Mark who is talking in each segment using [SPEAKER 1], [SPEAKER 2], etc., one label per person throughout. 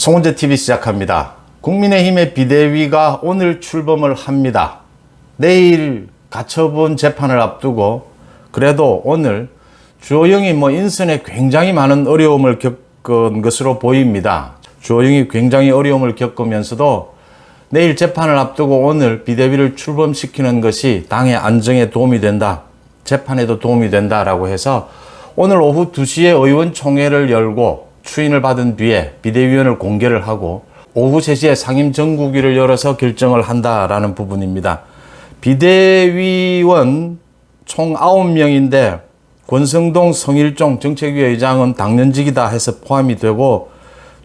[SPEAKER 1] 송은재 TV 시작합니다. 국민의힘의 비대위가 오늘 출범을 합니다. 내일 가처분 재판을 앞두고 그래도 오늘 주호영이 뭐 인선에 굉장히 많은 어려움을 겪은 것으로 보입니다. 주호영이 굉장히 어려움을 겪으면서도 내일 재판을 앞두고 오늘 비대위를 출범시키는 것이 당의 안정에 도움이 된다. 재판에도 도움이 된다라고 해서 오늘 오후 2시에 의원총회를 열고 추인을 받은 뒤에 비대위원을 공개를 하고 오후 3시에 상임 정국위를 열어서 결정을 한다라는 부분입니다. 비대위원 총 9명인데 권성동 성일종 정책위 의장은 당연직이다 해서 포함이 되고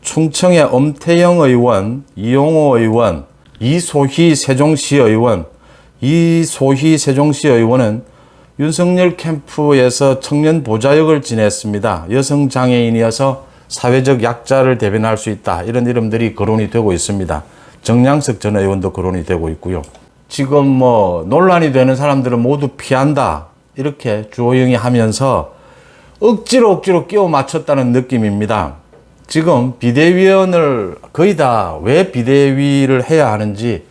[SPEAKER 1] 충청의 엄태영 의원, 이용호 의원, 이소희 세종시 의원, 이소희 세종시 의원은 윤석열 캠프에서 청년 보좌역을 지냈습니다. 여성 장애인이어서 사회적 약자를 대변할 수 있다. 이런 이름들이 거론이 되고 있습니다. 정량석 전 의원도 거론이 되고 있고요. 지금 뭐 논란이 되는 사람들은 모두 피한다. 이렇게 주호영이 하면서 억지로 억지로 끼워 맞췄다는 느낌입니다. 지금 비대위원을 거의 다 왜 비대위를 해야 하는지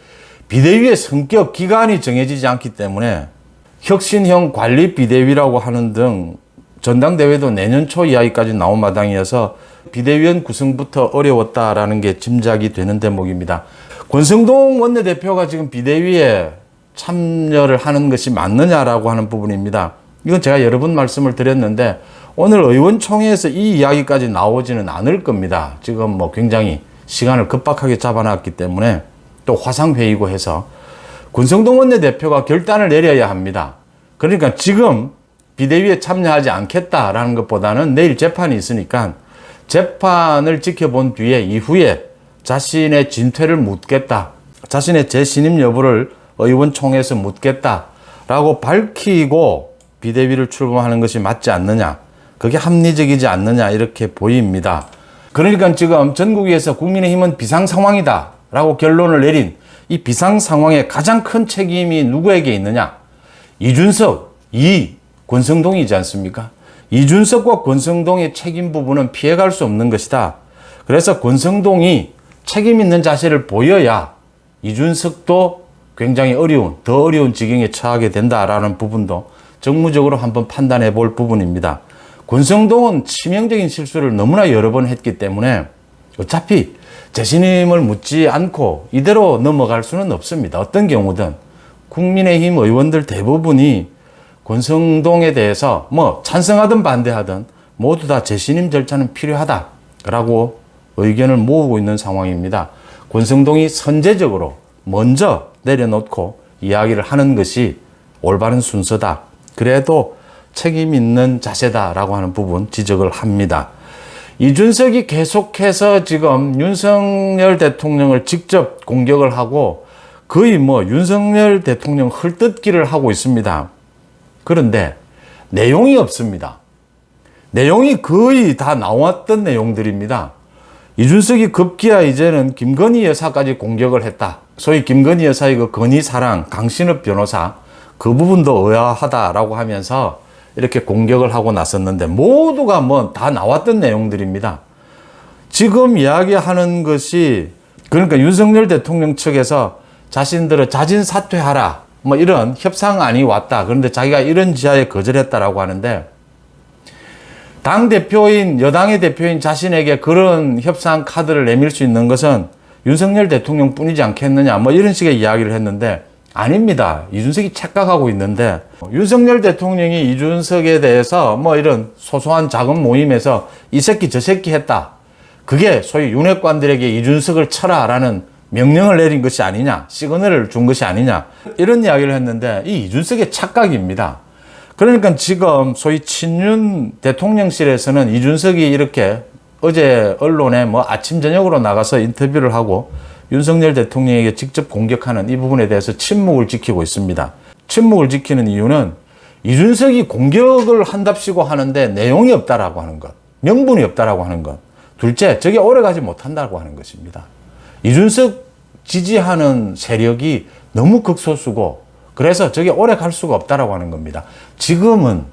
[SPEAKER 1] 비대위의 성격, 기간이 정해지지 않기 때문에 혁신형 관리 비대위라고 하는 등 전당대회도 내년 초 이야기까지 나온 마당이어서 비대위원 구성부터 어려웠다라는 게 짐작이 되는 대목입니다. 권성동 원내대표가 지금 비대위에 참여를 하는 것이 맞느냐라고 하는 부분입니다. 이건 제가 여러 번 말씀을 드렸는데 오늘 의원총회에서 이 이야기까지 나오지는 않을 겁니다. 지금 뭐 굉장히 시간을 급박하게 잡아놨기 때문에 또 화상회의고 해서 권성동 원내대표가 결단을 내려야 합니다. 그러니까 지금 비대위에 참여하지 않겠다라는 것보다는 내일 재판이 있으니까 재판을 지켜본 뒤에 이후에 자신의 진퇴를 묻겠다. 자신의 재신임 여부를 의원총회에서 묻겠다라고 밝히고 비대위를 출범하는 것이 맞지 않느냐. 그게 합리적이지 않느냐. 이렇게 보입니다. 그러니까 지금 전국위에서 국민의힘은 비상 상황이다. 라고 결론을 내린 이 비상 상황에 가장 큰 책임이 누구에게 있느냐? 이준석, 이 권성동이지 않습니까? 이준석과 권성동의 책임 부분은 피해갈 수 없는 것이다. 그래서 권성동이 책임 있는 자세를 보여야 이준석도 굉장히 어려운, 더 어려운 지경에 처하게 된다라는 부분도 정무적으로 한번 판단해 볼 부분입니다. 권성동은 치명적인 실수를 너무나 여러 번 했기 때문에 어차피 재신임을 묻지 않고 이대로 넘어갈 수는 없습니다. 어떤 경우든 국민의힘 의원들 대부분이 권성동에 대해서 뭐 찬성하든 반대하든 모두 다 재신임 절차는 필요하다라고 의견을 모으고 있는 상황입니다. 권성동이 선제적으로 먼저 내려놓고 이야기를 하는 것이 올바른 순서다. 그래도 책임 있는 자세다라고 하는 부분 지적을 합니다. 이준석이 계속해서 지금 윤석열 대통령을 직접 공격을 하고 거의 뭐 윤석열 대통령 헐뜯기를 하고 있습니다. 그런데 내용이 없습니다. 내용이 거의 다 나왔던 내용들입니다. 이준석이 급기야 이제는 김건희 여사까지 공격을 했다. 소위 김건희 여사의 그 건희 사랑 강신업 변호사 그 부분도 의아하다라고 하면서 이렇게 공격을 하고 나섰는데 모두가 뭐 다 나왔던 내용들입니다. 지금 이야기하는 것이 그러니까 윤석열 대통령 측에서 자신들을 자진 사퇴하라 뭐 이런 협상안이 왔다. 그런데 자기가 이런 지하에 거절했다라고 하는데 당 대표인 여당의 대표인 자신에게 그런 협상 카드를 내밀 수 있는 것은 윤석열 대통령 뿐이지 않겠느냐 뭐 이런 식의 이야기를 했는데 아닙니다. 이준석이 착각하고 있는데 윤석열 대통령이 이준석에 대해서 뭐 이런 소소한 작은 모임에서 이 새끼 저 새끼 했다. 그게 소위 윤핵관들에게 이준석을 쳐라라는 명령을 내린 것이 아니냐, 시그널을 준 것이 아니냐 이런 이야기를 했는데 이 이준석의 착각입니다. 그러니까 지금 소위 친윤 대통령실에서는 이준석이 이렇게 어제 언론에 뭐 아침 저녁으로 나가서 인터뷰를 하고 윤석열 대통령에게 직접 공격하는 이 부분에 대해서 침묵을 지키고 있습니다. 침묵을 지키는 이유는 이준석이 공격을 한답시고 하는데 내용이 없다라고 하는 것, 명분이 없다라고 하는 것. 둘째, 저게 오래 가지 못한다고 하는 것입니다. 이준석 지지하는 세력이 너무 극소수고 그래서 저게 오래 갈 수가 없다라고 하는 겁니다. 지금은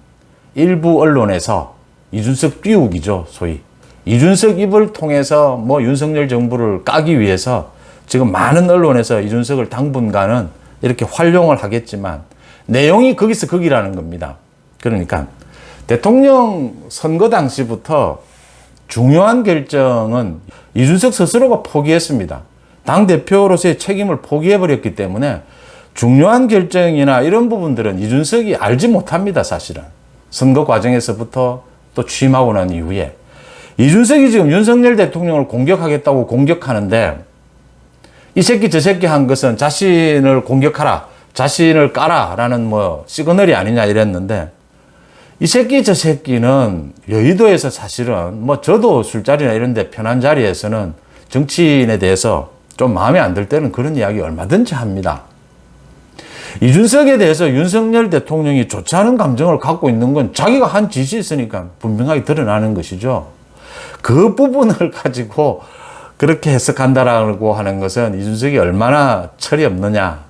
[SPEAKER 1] 일부 언론에서 이준석 띄우기죠, 소위. 이준석 입을 통해서 뭐 윤석열 정부를 까기 위해서 지금 많은 언론에서 이준석을 당분간은 이렇게 활용을 하겠지만 내용이 거기서 거기라는 겁니다. 그러니까 대통령 선거 당시부터 중요한 결정은 이준석 스스로가 포기했습니다. 당 대표로서의 책임을 포기해 버렸기 때문에 중요한 결정이나 이런 부분들은 이준석이 알지 못합니다, 사실은. 선거 과정에서부터 또 취임하고 난 이후에 이준석이 지금 윤석열 대통령을 공격하겠다고 공격하는데 이 새끼 저 새끼 한 것은 자신을 공격하라, 자신을 까라라는 뭐 시그널이 아니냐 이랬는데 이 새끼 저 새끼는 여의도에서 사실은 뭐 저도 술자리나 이런 데 편한 자리에서는 정치인에 대해서 좀 마음에 안 들 때는 그런 이야기 얼마든지 합니다. 이준석에 대해서 윤석열 대통령이 좋지 않은 감정을 갖고 있는 건 자기가 한 짓이 있으니까 분명하게 드러나는 것이죠. 그 부분을 가지고 그렇게 해석한다라고 하는 것은 이준석이 얼마나 철이 없느냐,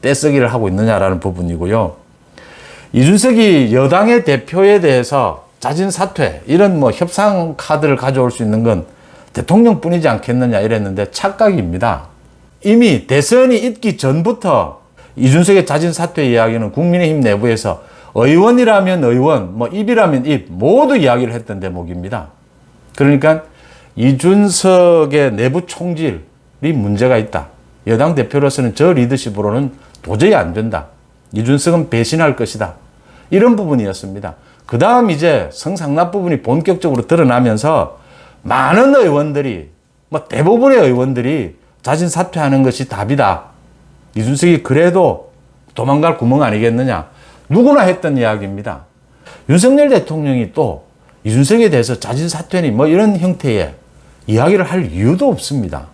[SPEAKER 1] 떼쓰기를 하고 있느냐라는 부분이고요. 이준석이 여당의 대표에 대해서 자진 사퇴, 이런 뭐 협상 카드를 가져올 수 있는 건 대통령뿐이지 않겠느냐 이랬는데 착각입니다. 이미 대선이 있기 전부터 이준석의 자진 사퇴 이야기는 국민의힘 내부에서 의원이라면 의원, 뭐 입이라면 입 모두 이야기를 했던 대목입니다. 그러니까 이준석의 내부 총질이 문제가 있다. 여당 대표로서는 저 리더십으로는 도저히 안 된다. 이준석은 배신할 것이다. 이런 부분이었습니다. 그 다음 이제 성상납 부분이 본격적으로 드러나면서 많은 의원들이, 뭐 대부분의 의원들이 자진 사퇴하는 것이 답이다. 이준석이 그래도 도망갈 구멍 아니겠느냐. 누구나 했던 이야기입니다. 윤석열 대통령이 또 이준석에 대해서 자진 사퇴니 뭐 이런 형태의 이야기를 할 이유도 없습니다.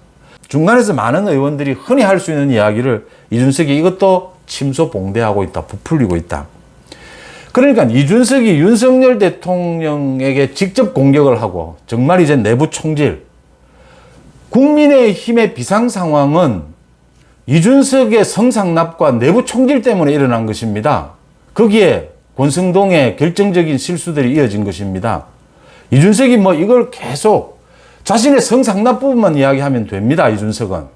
[SPEAKER 1] 중간에서 많은 의원들이 흔히 할 수 있는 이야기를 이준석이 이것도 침소 봉대하고 있다, 부풀리고 있다. 그러니까 이준석이 윤석열 대통령에게 직접 공격을 하고 정말 이제 내부 총질, 국민의 힘의 비상 상황은 이준석의 성상납과 내부 총질 때문에 일어난 것입니다. 거기에 권성동의 결정적인 실수들이 이어진 것입니다. 이준석이 뭐 이걸 계속 자신의 성상납 부분만 이야기하면 됩니다. 이준석은.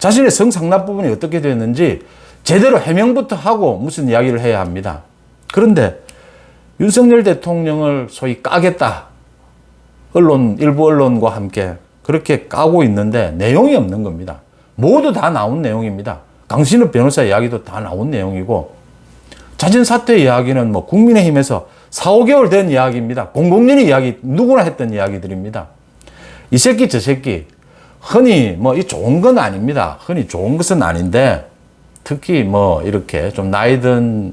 [SPEAKER 1] 자신의 성상납 부분이 어떻게 됐는지 제대로 해명부터 하고 무슨 이야기를 해야 합니다. 그런데 윤석열 대통령을 소위 까겠다. 언론, 일부 언론과 함께 그렇게 까고 있는데 내용이 없는 겁니다. 모두 다 나온 내용입니다. 강신업 변호사 이야기도 다 나온 내용이고 자진 사퇴 이야기는 뭐 국민의힘에서 4, 5개월 된 이야기입니다. 공공연히 이야기 누구나 했던 이야기들입니다. 이 새끼 저 새끼 흔히 뭐 이 좋은 건 아닙니다. 흔히 좋은 것은 아닌데 특히 뭐 이렇게 좀 나이 든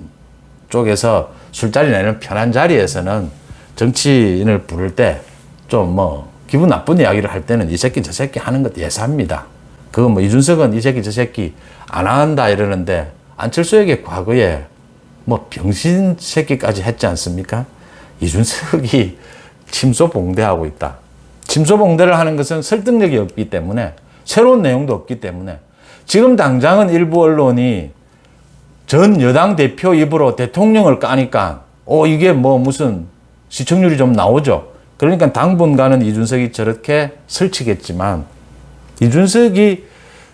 [SPEAKER 1] 쪽에서 술자리 내는 편한 자리에서는 정치인을 부를 때 좀 뭐 기분 나쁜 이야기를 할 때는 이 새끼 저 새끼 하는 것 예사입니다. 그거 뭐 이준석은 이 새끼 저 새끼 안 한다 이러는데 안철수에게 과거에 뭐 병신 새끼까지 했지 않습니까? 이준석이 침소봉대하고 있다. 침소봉대를 하는 것은 설득력이 없기 때문에 새로운 내용도 없기 때문에 지금 당장은 일부 언론이 전 여당 대표 입으로 대통령을 까니까 어 이게 뭐 무슨 시청률이 좀 나오죠. 그러니까 당분간은 이준석이 저렇게 설치겠지만 이준석이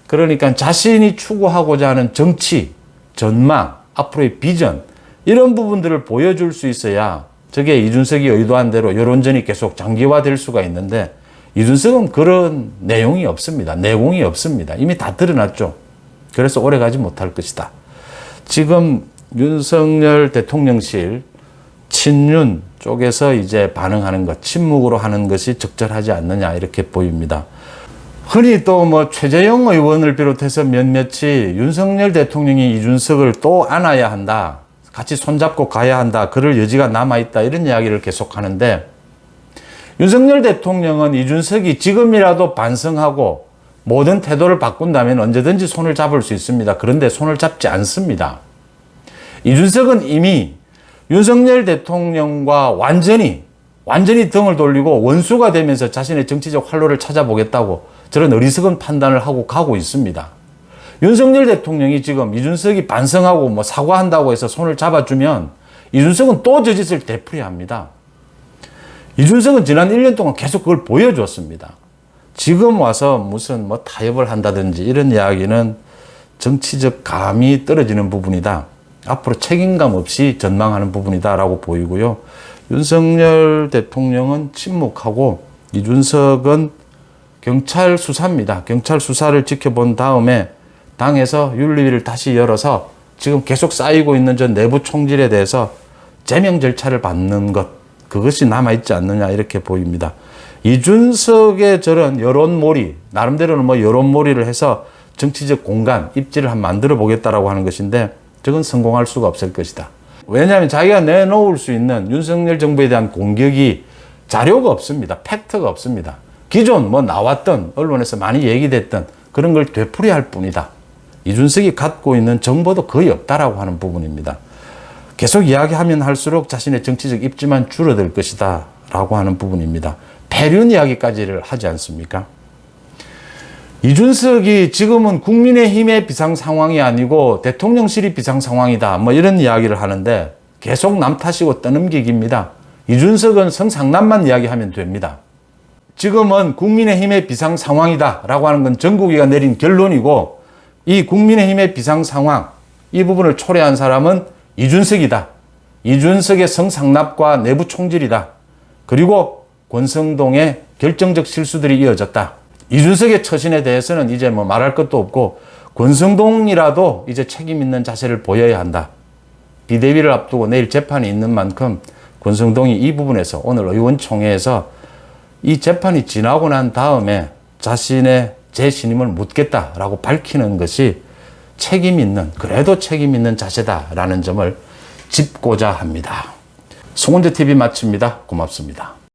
[SPEAKER 1] 그러니까 자신이 추구하고자 하는 정치, 전망, 앞으로의 비전 이런 부분들을 보여줄 수 있어야 저게 이준석이 의도한 대로 여론전이 계속 장기화될 수가 있는데 이준석은 그런 내용이 없습니다. 내공이 없습니다. 이미 다 드러났죠. 그래서 오래 가지 못할 것이다. 지금 윤석열 대통령실 친윤 쪽에서 이제 반응하는 것, 침묵으로 하는 것이 적절하지 않느냐 이렇게 보입니다. 흔히 또 뭐 최재형 의원을 비롯해서 몇몇이 윤석열 대통령이 이준석을 또 안아야 한다. 같이 손잡고 가야 한다. 그럴 여지가 남아있다. 이런 이야기를 계속 하는데 윤석열 대통령은 이준석이 지금이라도 반성하고 모든 태도를 바꾼다면 언제든지 손을 잡을 수 있습니다. 그런데 손을 잡지 않습니다. 이준석은 이미 윤석열 대통령과 완전히 완전히 등을 돌리고 원수가 되면서 자신의 정치적 활로를 찾아보겠다고 저런 어리석은 판단을 하고 가고 있습니다. 윤석열 대통령이 지금 이준석이 반성하고 뭐 사과한다고 해서 손을 잡아주면 이준석은 또 저 짓을 되풀이합니다. 이준석은 지난 1년 동안 계속 그걸 보여줬습니다. 지금 와서 무슨 뭐 타협을 한다든지 이런 이야기는 정치적 감이 떨어지는 부분이다. 앞으로 책임감 없이 전망하는 부분이다라고 보이고요. 윤석열 대통령은 침묵하고 이준석은 경찰 수사입니다. 경찰 수사를 지켜본 다음에 당에서 윤리위를 다시 열어서 지금 계속 쌓이고 있는 저 내부 총질에 대해서 제명 절차를 받는 것 그것이 남아있지 않느냐 이렇게 보입니다. 이준석의 저런 여론몰이 나름대로는 뭐 여론몰이를 해서 정치적 공간 입지를 한 만들어 보겠다라고 하는 것인데 저건 성공할 수가 없을 것이다. 왜냐하면 자기가 내놓을 수 있는 윤석열 정부에 대한 공격이 자료가 없습니다. 팩트가 없습니다. 기존 뭐 나왔던 언론에서 많이 얘기됐던 그런 걸 되풀이할 뿐이다. 이준석이 갖고 있는 정보도 거의 없다라고 하는 부분입니다. 계속 이야기하면 할수록 자신의 정치적 입지만 줄어들 것이다 라고 하는 부분입니다. 패륜 이야기까지를 하지 않습니까? 이준석이 지금은 국민의힘의 비상 상황이 아니고 대통령실이 비상 상황이다. 뭐 이런 이야기를 하는데 계속 남 탓이고 떠넘기기입니다. 이준석은 성상남만 이야기하면 됩니다. 지금은 국민의힘의 비상 상황이다. 라고 하는 건 전국위가 내린 결론이고 이 국민의힘의 비상 상황, 이 부분을 초래한 사람은 이준석이다. 이준석의 성상납과 내부 총질이다. 그리고 권성동의 결정적 실수들이 이어졌다. 이준석의 처신에 대해서는 이제 뭐 말할 것도 없고 권성동이라도 이제 책임 있는 자세를 보여야 한다. 비대위를 앞두고 내일 재판이 있는 만큼 권성동이 이 부분에서 오늘 의원총회에서 이 재판이 지나고 난 다음에 자신의 재신임을 묻겠다라고 밝히는 것이 책임 있는, 그래도 책임 있는 자세다라는 점을 짚고자 합니다. 송원재 TV 마칩니다. 고맙습니다.